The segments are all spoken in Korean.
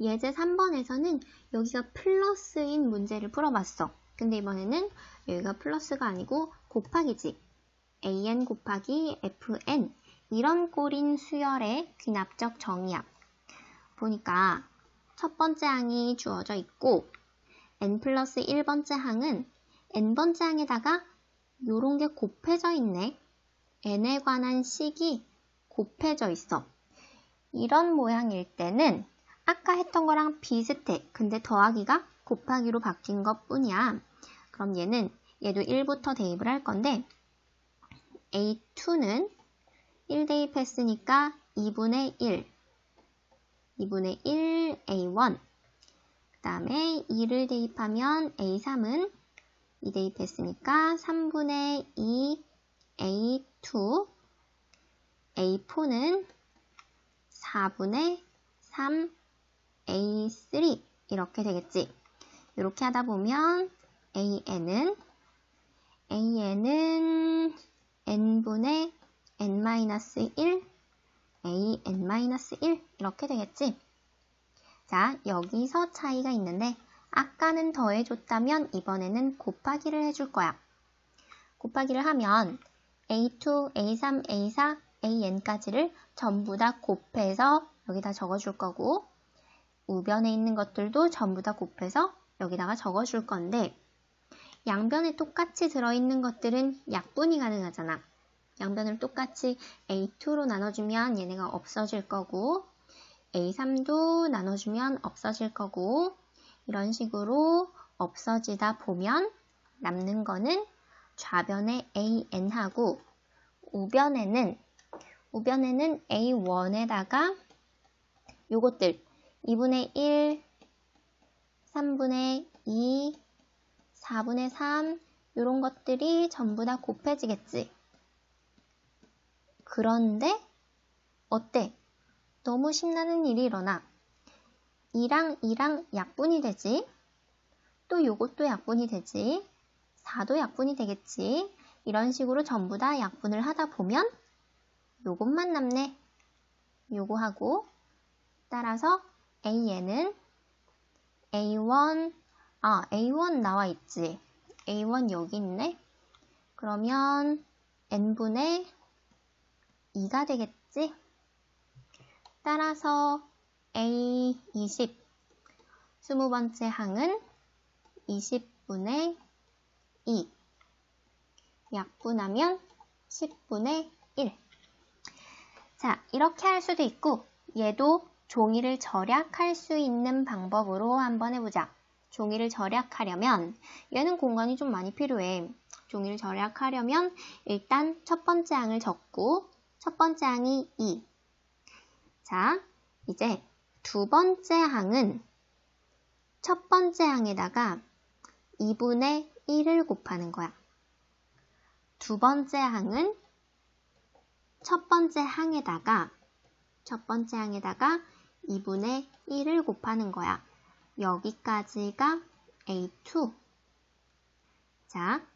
예제 3번에서는 여기가 플러스인 문제를 풀어봤어. 근데 이번에는 여기가 플러스가 아니고 곱하기지. an 곱하기 fn 이런 꼴인 수열의 귀납적 정의야. 보니까 첫 번째 항이 주어져 있고 n 플러스 1번째 항은 n번째 항에다가 요런 게 곱해져 있네. n에 관한 식이 곱해져 있어. 이런 모양일 때는 아까 했던 거랑 비슷해. 근데 더하기가 곱하기로 바뀐 것 뿐이야. 그럼 얘는 얘도 1부터 대입을 할 건데 A2는 1 대입했으니까 2분의 1 2분의 1 A1 그 다음에 2를 대입하면 A3은 2 대입했으니까 3분의 2 A2 A4는 4분의 3 A3 이렇게 되겠지. 이렇게 하다 보면 AN은 AN은 n분의 n-1 an-1 이렇게 되겠지. 자, 여기서 차이가 있는데 아까는 더해줬다면 이번에는 곱하기를 해줄 거야. 곱하기를 하면 A2, A3, A4, AN까지를 전부 다 곱해서 여기다 적어줄 거고 우변에 있는 것들도 전부 다 곱해서 여기다가 적어줄 건데 양변에 똑같이 들어있는 것들은 약분이 가능하잖아. 양변을 똑같이 A2로 나눠주면 얘네가 없어질 거고 A3도 나눠주면 없어질 거고 이런 식으로 없어지다 보면 남는 거는 좌변에 AN하고 우변에는 우변에는 A1에다가 요것들 2분의 1, 3분의 2, 4분의 3 이런 것들이 전부 다 곱해지겠지. 그런데 어때? 너무 신나는 일이 일어나. 2랑 2랑 약분이 되지. 또 요것도 약분이 되지. 4도 약분이 되겠지. 이런 식으로 전부 다 약분을 하다 보면 요것만 남네. 요거 하고 따라서 AN은 A1, 아, A1 나와 있지. A1 여기 있네. 그러면 N분의 2가 되겠지? 따라서 A20, 20번째 항은 20분의 2. 약분하면 10분의 1. 자, 이렇게 할 수도 있고, 얘도 종이를 절약할 수 있는 방법으로 한번 해보자. 종이를 절약하려면 얘는 공간이 좀 많이 필요해. 종이를 절약하려면 일단 첫 번째 항을 적고 첫 번째 항이 2. 자, 이제 두 번째 항은 첫 번째 항에다가 2분의 1을 곱하는 거야. 두 번째 항은 첫 번째 항에다가 첫 번째 항에다가 2분의 1을 곱하는 거야. 여기까지가 A2. 자,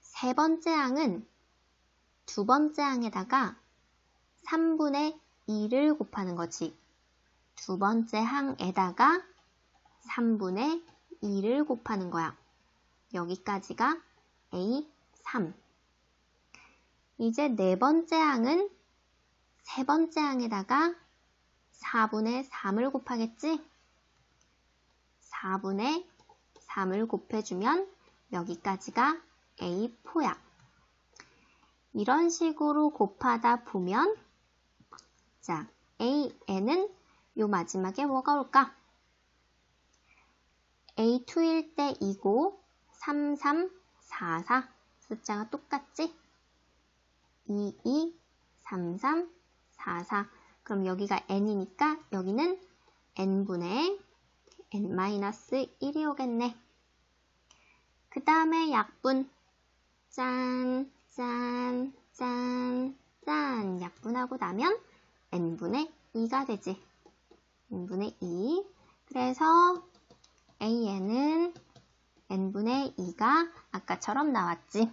세 번째 항은 두 번째 항에다가 3분의 2를 곱하는 거지. 두 번째 항에다가 3분의 2를 곱하는 거야. 여기까지가 A3. 이제 네 번째 항은 세 번째 항에다가 4분의 3을 곱하겠지? 4분의 3을 곱해주면 여기까지가 A4야. 이런 식으로 곱하다 보면 자, AN은 요 마지막에 뭐가 올까? A2일 때 2고 3, 3, 4, 4 숫자가 똑같지? 2, 2, 3, 3, 4, 4 그럼 여기가 n이니까 여기는 n분의 n-1이 오겠네. 그 다음에 약분 짠, 짠, 짠, 짠 약분하고 나면 n분의 2가 되지. n분의 2 그래서 an은 n분의 2가 아까처럼 나왔지.